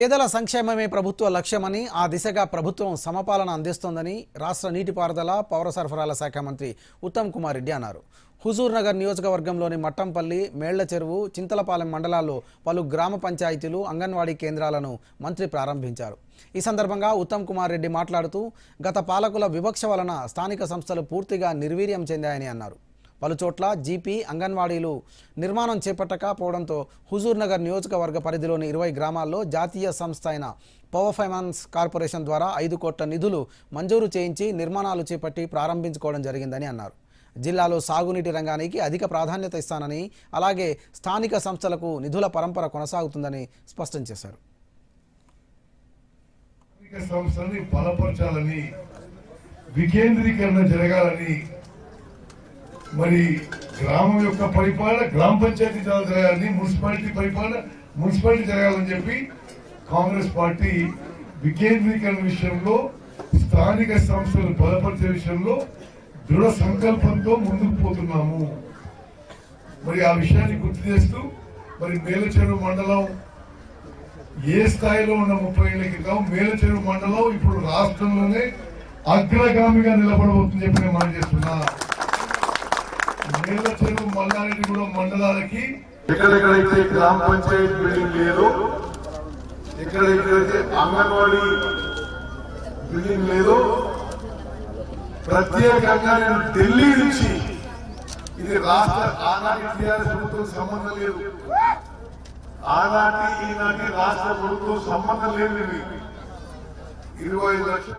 పేదల సంక్షేమమే ప్రభుత్వ లక్ష్యమని ఆ దిశగా ప్రభుత్వం సమపాలన అందిస్తోందని రాష్ట్ర నీటిపారుదల పౌర సరఫరాల శాఖ మంత్రి ఉత్తమ్ కుమార్ రెడ్డి అన్నారు. హుజూర్ నగర్ నియోజకవర్గంలోని మట్టంపల్లి మేళ్ళ చెరువు చింతలపాలెం మండలాల్లో పలు గ్రామ పంచాయతీలు అంగన్వాడీ కేంద్రాలను మంత్రి ప్రారంభించారు. ఈ సందర్భంగా ఉత్తమ్ కుమార్ రెడ్డి మాట్లాడుతూ గత పాలకుల వివక్ష వలన స్థానిక సంస్థలు పూర్తిగా నిర్వీర్యం చెందాయని అన్నారు. పలుచోట్ల జీపీ అంగన్వాడీలు నిర్మాణం చేపట్టకపోవడంతో హుజూర్ నగర్ నియోజకవర్గ పరిధిలోని ఇరవై గ్రామాల్లో జాతీయ సంస్థ అయిన పవర్ ఫైనాన్స్ కార్పొరేషన్ ద్వారా ఐదు కోట్ల నిధులు మంజూరు చేయించి నిర్మాణాలు చేపట్టి ప్రారంభించుకోవడం జరిగిందని అన్నారు. జిల్లాలో సాగునీటి రంగానికి అధిక ప్రాధాన్యత ఇస్తానని అలాగే స్థానిక సంస్థలకు నిధుల పరంపర కొనసాగుతుందని స్పష్టం చేశారు. స్థానిక బలపరచాలని వికేంద్రీకరణ జరగాలని మరి గ్రామం యొక్క పరిపాలన గ్రామ పంచాయతీ ద్వారా జరగాలని మున్సిపాలిటీ పరిపాలన మున్సిపాలిటీ జరగాలని చెప్పి కాంగ్రెస్ పార్టీ వికేంద్రీకరణ విషయంలో స్థానిక సంస్థలు బలపరిచే విషయంలో దృఢ సంకల్పంతో ముందుకు పోతున్నాము. మరి ఆ విషయాన్ని గుర్తు చేస్తూ మరి మేలచెరు మండలం ఏ స్థాయిలో ఉన్న ముప్పై ఏళ్ళ క్రితం మేలచెరు మండలం ఇప్పుడు రాష్ట్రంలోనే అగ్రగామిగా నిలబడబోతుందని చెప్పి నేను మనం చేస్తున్నా. మేలచెరువు మల్లారెడ్డిగూడెం మండలాలకి. ఎక్కడెక్కడైతే గ్రామ పంచాయతీ బిల్డింగ్ లేదో ఎక్కడెక్కడైతే అంగన్వాడీ బిల్డింగ్ లేదో ప్రత్యేకంగా నేను ఢిల్లీ నుంచి ఇది రాష్ట్ర ఆనాటి టీఆర్ఎస్ ప్రభుత్వం సంబంధం లేదు. ఆనాటి ఈనాటి రాష్ట్ర ప్రభుత్వం సంబంధం లేదు ఇరవై లక్షలు